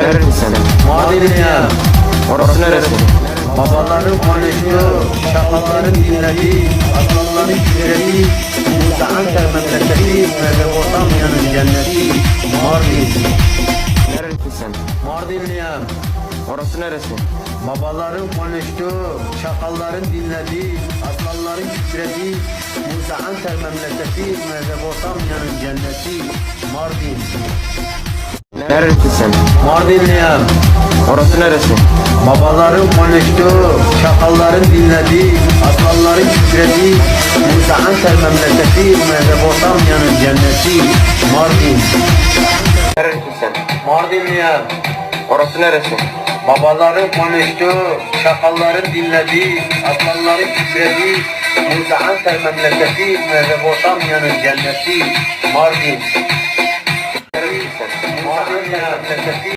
Neredesin sen? Mardinliyim. Orası neresi? Babaların konuştuğu, şakaların dinlediği, aslanların kükrediği, Musa Anter memleketi, Mezopotamya'nın cenneti, Mardin. Neredesin sen? Mardinliyim. Orası neresi? Babaların konuştuğu, şakalların dinlediği, aslanların kükrediği, Musa Anter memleketi, Mezopotamya'nın cenneti, Mardin. Neredesin sen? Mardinliyim. Orası neresi? Babaların konuştuğu, şakalların dinlediği, aslanların kükrediği, Musa Anter memleketi, Mezopotamya'nın cenneti, Mardin. Neredesin sen? Mardinliyim. Orası neresi? Babaların konuştuğu, şakalların dinlediği, aslanların kükrediği, Musa Anter memleketi, Mezopotamya'nın cenneti, Mardin. Neredesin sen? Musa Anter memleketi,